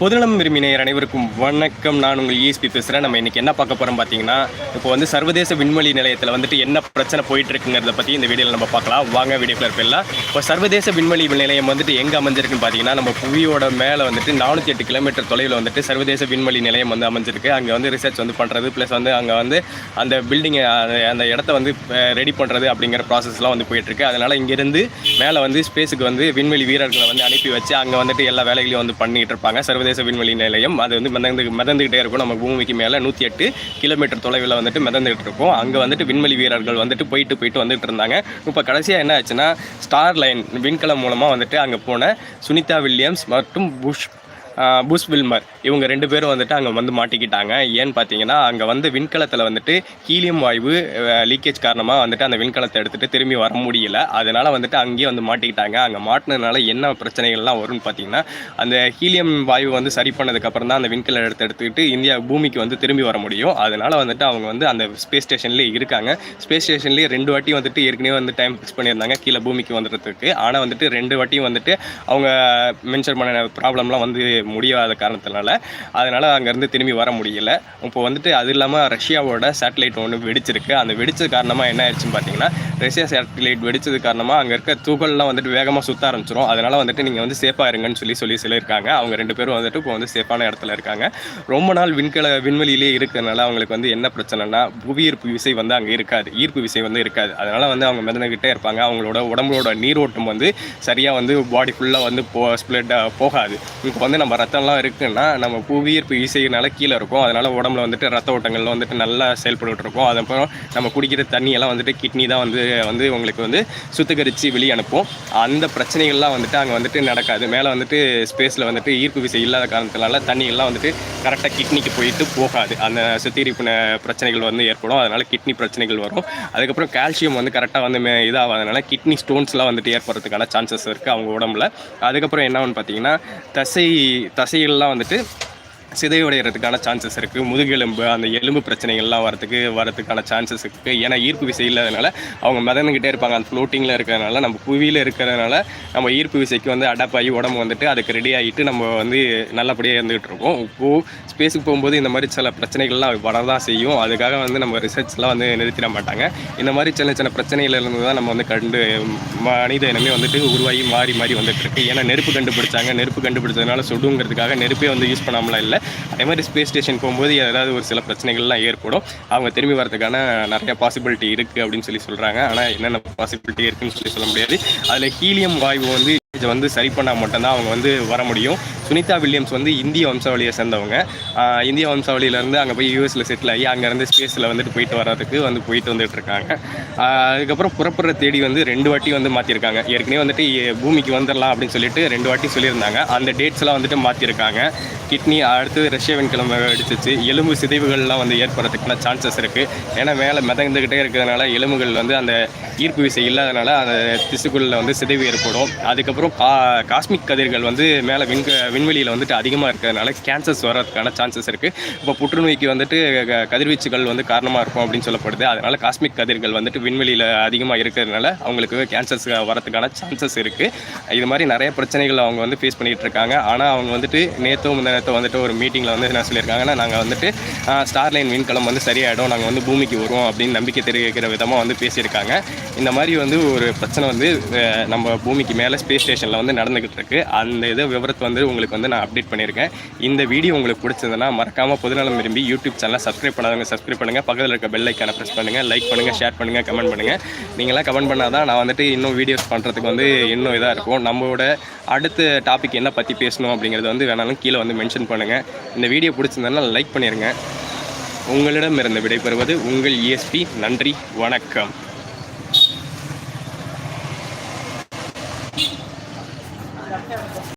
பொதுநலம் விரும்பி நேயர் அனைவருக்கும் வணக்கம். நான் உங்கள் இஎஸ்பி பேசுகிறேன் நம்ம இன்றைக்கி என்ன பார்க்க போகிறோம் பார்த்தீங்கன்னா இப்போ வந்து சர்வதேச விண்வெளி நிலையத்தில் வந்துட்டு என்ன பிரச்சனை போயிட்டுருக்குங்கிறத பற்றி இந்த வீடியோவில் நம்ம பார்க்கலாம். வாங்க வீடியோக்குள்ள போயிடலாம். இப்போ சர்வதேச விண்வெளி நிலையம் வந்துட்டு எங்கே அமைஞ்சிருக்குன்னு பார்த்தீங்கன்னா நம்ம புவியோட மேலே வந்துட்டு நானூற்றி எட்டு கிலோமீட்டர் தொலைவில் வந்துட்டு சர்வதேச விண்வெளி நிலையம் வந்து அமைஞ்சிருக்கு. அங்கே வந்து ரிசர்ச் வந்து பண்ணுறது ப்ளஸ் வந்து அங்கே வந்து அந்த பில்டிங்கை அந்த இடத்த வந்து ரெடி பண்ணுறது அப்படிங்கிற ப்ராசஸ்லாம் வந்து போயிட்டுருக்கு. அதனால் இங்கேருந்து மேலே வந்து ஸ்பேஸுக்கு வந்து விண்வெளி வீரர்களை வந்து அனுப்பி வச்சு அங்கே வந்துட்டு எல்லா வேலைகளையும் வந்து பண்ணிகிட்டு இருப்பாங்க. சர்வதேச விண்வெளி நிலையம். அது வந்து மிதந்து மிதந்துக்கிட்டே இருக்கும். நம்ம பூமிக்கு மேலே நூற்றி எட்டு கிலோமீட்டர் தொலைவில் வந்துட்டு மிதந்துகிட்டு இருக்கும். அங்கே வந்துட்டு விண்வெளி வீரர்கள் வந்துட்டு போயிட்டு போயிட்டு வந்துட்டு இருந்தாங்க. இப்போ கடைசியாக என்ன ஆச்சுன்னா ஸ்டார் லைன் விண்கலம் மூலமாக வந்துட்டு அங்கே போன சுனிதா வில்லியம்ஸ் மற்றும் புஷ் புஷ் வில்மர். இவங்க ரெண்டு பேரும் வந்துட்டு அங்கே வந்து மாட்டிக்கிட்டாங்க. ஏன்னு பார்த்தீங்கன்னா அங்கே வந்து விண்கலத்தில் வந்துட்டு ஹீலியம் வாயு லீக்கேஜ் காரணமாக வந்துட்டு அந்த விண்கலத்தை எடுத்துகிட்டு திரும்பி வர முடியல. அதனால் வந்துட்டு அங்கேயே வந்து மாட்டிக்கிட்டாங்க. அங்கே மாட்டினதுனால என்ன பிரச்சனைகள்லாம் வரும்னு பார்த்தீங்கன்னா அந்த ஹீலியம் வாயு வந்து சரி பண்ணதுக்கப்புறம் தான் அந்த விண்கலை எடுத்து எடுத்துக்கிட்டு இந்தியா பூமிக்கு வந்து திரும்பி வர முடியும். அதனால் வந்துட்டு அவங்க வந்து அந்த ஸ்பேஸ் ஸ்டேஷன்லேயே இருக்காங்க. ஸ்பேஸ் ஸ்டேஷன்லேயே ரெண்டு வாட்டி வந்துட்டு ஏற்கனவே வந்து டைம் ஃபிக்ஸ் பண்ணியிருந்தாங்க. கீழே பூமிக்கு வந்துடுறதுக்கு. ஆனால் வந்துட்டு ரெண்டு வாட்டியும் வந்துட்டு அவங்க மென்ஷன் பண்ண ப்ராப்ளம்லாம் வந்து முடியாத காரணத்தினால அதனால் அங்கேருந்து திரும்பி வர முடியல. இப்போ வந்துட்டு அது இல்லாமல் ரஷ்யாவோட சேட்டலைட் ஒன்று வெடிச்சிருக்கு. அந்த வெடிச்சது காரணமாக என்ன ஆயிடுச்சுன்னு பார்த்தீங்கன்னா ரஷ்யா சேட்டலைட் வெடிச்சது காரணமாக அங்கே இருக்க துகள்லாம் வந்துட்டு வேகமாக சுத்த ஆரம்பிச்சிரும். அதனால் வந்துட்டு நீங்கள் வந்து சேஃபாக இருங்கன்னு சொல்லி சொல்லி சொல்லியிருக்காங்க. அவங்க ரெண்டு பேரும் வந்துட்டு இப்போ வந்து சேஃபான இடத்துல இருக்காங்க. ரொம்ப நாள் விண்கல விண்வெளியிலே இருக்கிறதுனால அவங்களுக்கு வந்து என்ன பிரச்சனைனா புவியீர்ப்பு விசை வந்து அங்கே இருக்காது. ஈர்ப்பு விசை வந்து இருக்காது. அதனால் வந்து அவங்க மிதந்துக்கிட்டே இருப்பாங்க. அவங்களோட உடம்போட நீரோட்டம் வந்து சரியாக வந்து பாடி ஃபுல்லாக வந்து போ ஸ்ப்ளட் போகாது. இப்போ வந்து நம்ம ரத்தம்லாம் இருக்குன்னா நம்ம புவியீர்ப்பு விசையினால கீழே இருக்கும். அதனால் உடம்புல வந்துட்டு ரத்த ஓட்டங்கள்லாம் வந்துட்டு நல்லா செயல்பட்டு இருக்கும். அதுக்கப்புறம் நம்ம குடிக்கிற தண்ணியெல்லாம் வந்துட்டு கிட்னி தான் வந்து வந்து உங்களுக்கு வந்து சுத்திகரித்து வெளியே அனுப்பும். அந்த பிரச்சனைகள்லாம் வந்துட்டு அங்கே வந்துட்டு நடக்காது. மேலே வந்துட்டு ஸ்பேஸில் வந்துட்டு ஈர்ப்பு விசை இல்லாத காரணத்தினால தண்ணியெல்லாம் வந்துட்டு கரெக்டாக கிட்னிக்கு போயிட்டு போகாது. அந்த சுத்திகரிப்பு பிரச்சனைகள் வந்து ஏற்படும். அதனால் கிட்னி பிரச்சனைகள் வரும். அதுக்கப்புறம் கால்சியம் வந்து கரெக்டாக வந்து மே- இதாகாதனால கிட்னி ஸ்டோன்ஸ்லாம் வந்துட்டு ஏற்படுறதுக்கான சான்சஸ் இருக்குது அவங்க உடம்புல. அதுக்கப்புறம் என்ன பார்த்தீங்கன்னா தசை தசைகள்லாம் வந்துட்டு சிதைவடைகிறதுக்கான சான்சஸ் இருக்குது முதுகெலும்பு அந்த எலும்பு பிரச்சனைகள்லாம் வரதுக்கு வரதுக்கான சான்சஸ் இருக்குது ஏன்னா ஈர்ப்பு விசை இல்லாதனால அவங்க மிதந்துக்கிட்டே இருப்பாங்க. அந்த ஃப்ளோட்டிங்கில் இருக்கிறதுனால நம்ம புவியில் இருக்கிறதுனால நம்ம ஈர்ப்பு விசைக்கு வந்து அடாப்ட் ஆகி உடம்பு வந்துட்டு அதுக்கு ரெடி ஆகிட்டு நம்ம வந்து நல்லபடியாக இருந்துகிட்டு இருக்கோம். இப்போது ஸ்பேஸுக்கு போகும்போது இந்த மாதிரி சில பிரச்சனைகள்லாம் வரதான் செய்யும். அதுக்காக வந்து நம்ம ரிசர்ச்லாம் வந்து நிறுத்திட மாட்டாங்க. இந்த மாதிரி சின்ன சின்ன பிரச்சனைகள் இருந்து தான் நம்ம வந்து கண்டு மனித இனமே வந்துட்டு உருவாகி மாறி மாறி வந்துட்டு இருக்கு. ஏன்னா நெருப்பு கண்டுபிடிச்சாங்க. நெருப்பு கண்டுபிடிச்சதுனால சுடுங்கிறதுக்காக நெருப்பே வந்து யூஸ் பண்ணாமலாம் இல்லை. அதே மாதிரி ஸ்பேஸ் ஸ்டேஷன் போகும்போது ஏதாவது ஒரு சில பிரச்சனைகள்லாம் ஏற்படும். அவங்க திரும்பி வரதுக்கான நிறைய பாசிபிலிட்டி இருக்குது அப்படின்னு சொல்லி சொல்கிறாங்க ஆனால் என்னென்ன பாசிபிலிட்டி இருக்குன்னு சொல்லி சொல்ல முடியாது. அதில் ஹீலியம் வாயு வந்து இதை வந்து சரி பண்ணால் மட்டும்தான் அவங்க வந்து வர முடியும். சுனிதா வில்லியம்ஸ் வந்து இந்திய வம்சாவளியை சேர்ந்தவங்க. இந்திய வம்சாவளியிலேருந்து அங்கே போய் யூஎஸில் செட்டில் ஆகி அங்கேருந்து ஸ்பேஸில் வந்துட்டு போயிட்டு வர்றதுக்கு வந்து போயிட்டு வந்துட்டு இருக்காங்க. அதுக்கப்புறம் புறப்படுற தேடி வந்து ரெண்டு வாட்டி வந்து மாற்றிருக்காங்க ஏற்கனவே வந்துட்டு பூமிக்கு வந்துடலாம் அப்படின்னு சொல்லிட்டு ரெண்டு வாட்டி சொல்லியிருந்தாங்க. அந்த டேட்ஸ்லாம் வந்துட்டு மாற்றிருக்காங்க கிட்னி அடுத்து ரஷ்ய விண்கலம் அடிச்சிச்சு எலும்பு சிதைவுகள்லாம் வந்து ஏற்படுறதுக்கான சான்சஸ் இருக்குது ஏன்னா மேலே மிதந்துக்கிட்டே இருக்கிறதுனால எலும்புகள் வந்து அந்த ஈர்ப்பு விசை இல்லாதனால அந்த திசுக்குள்ள வந்து சிதைவு ஏற்படும். அதுக்கப்புறம் கா காஸ்மிக் கதிர்கள் வந்து மேலே விண்க விண்வெளியில் வந்துட்டு அதிகமாக இருக்கிறதுனால கேன்சர்ஸ் வர்றதுக்கான சான்சஸ் இருக்குது இப்போ புற்றுநோய்க்கு வந்துட்டு க- கதிர்வீச்சுகள் வந்து காரணமாக இருக்கும் அப்படின்னு சொல்லப்படுது. அதனால் காஸ்மிக் கதிர்கள் வந்துட்டு விண்வெளியில் அதிகமாக இருக்கிறதுனால அவங்களுக்கு கேன்சர்ஸ் வரதுக்கான சான்சஸ் இருக்குது இது மாதிரி நிறைய பிரச்சனைகள் அவங்க வந்து ஃபேஸ் பண்ணிகிட்டு இருக்காங்க. ஆனால் அவங்க வந்துட்டு நேற்றோ முந்த நேரத்தை வந்துட்டு ஒரு மீட்டிங்கில் வந்து என்ன சொல்லியிருக்காங்கன்னா நாங்கள் வந்துட்டு ஸ்டார்லைன் விண்கலம் வந்து சரியாயிடும். நாங்கள் வந்து பூமிக்கு வருவோம் அப்படின்னு நம்பிக்கை தெரிவிக்கிற விதமாக வந்து பேசியிருக்காங்க. இந்த மாதிரி வந்து ஒரு பிரச்சனை வந்து நம்ம பூமிக்கு மேலே ஸ்பேஸ் ஸ்டேஷனில் வந்து நடந்துக்கிட்டு இருக்கு. அந்த இதை விவரத்தை வந்து உங்களுக்கு வந்து நான் அப்டேட் பண்ணியிருக்கேன். இந்த வீடியோ உங்களுக்கு பிடிச்சதுன்னா மறக்காமல் பொதுநலம் விரும்பி யூடியூப் சேனலை சப்ஸ்கிரைப் பண்ணாதவங்க சப்ஸ்கிரைப் பண்ணுங்கள் பக்கத்தில் இருக்க பெல் ஐக்கானை ப்ரெஸ் பண்ணுங்கள் லைக் பண்ணுங்கள் ஷேர் பண்ணுங்கள் கமெண்ட் பண்ணுங்கள் நீங்களாம் கமெண்ட் பண்ணால் தான் நான் வந்துட்டு இன்னும் வீடியோஸ் பண்ணுறதுக்கு வந்து இன்னும் இதாக இருக்கும். நம்மளோட அடுத்த டாபிக் என்ன பற்றி பேசணும் அப்படிங்கிறது வந்து வேணாலும் கீழே வந்து மென்ஷன் பண்ணுங்கள் இந்த வீடியோ பிடிச்சிருந்ததுன்னா லைக் பண்ணிடுங்க உங்களிடமிருந்து விடைபெறுவது உங்கள் இஎஸ்பி நன்றி வணக்கம்.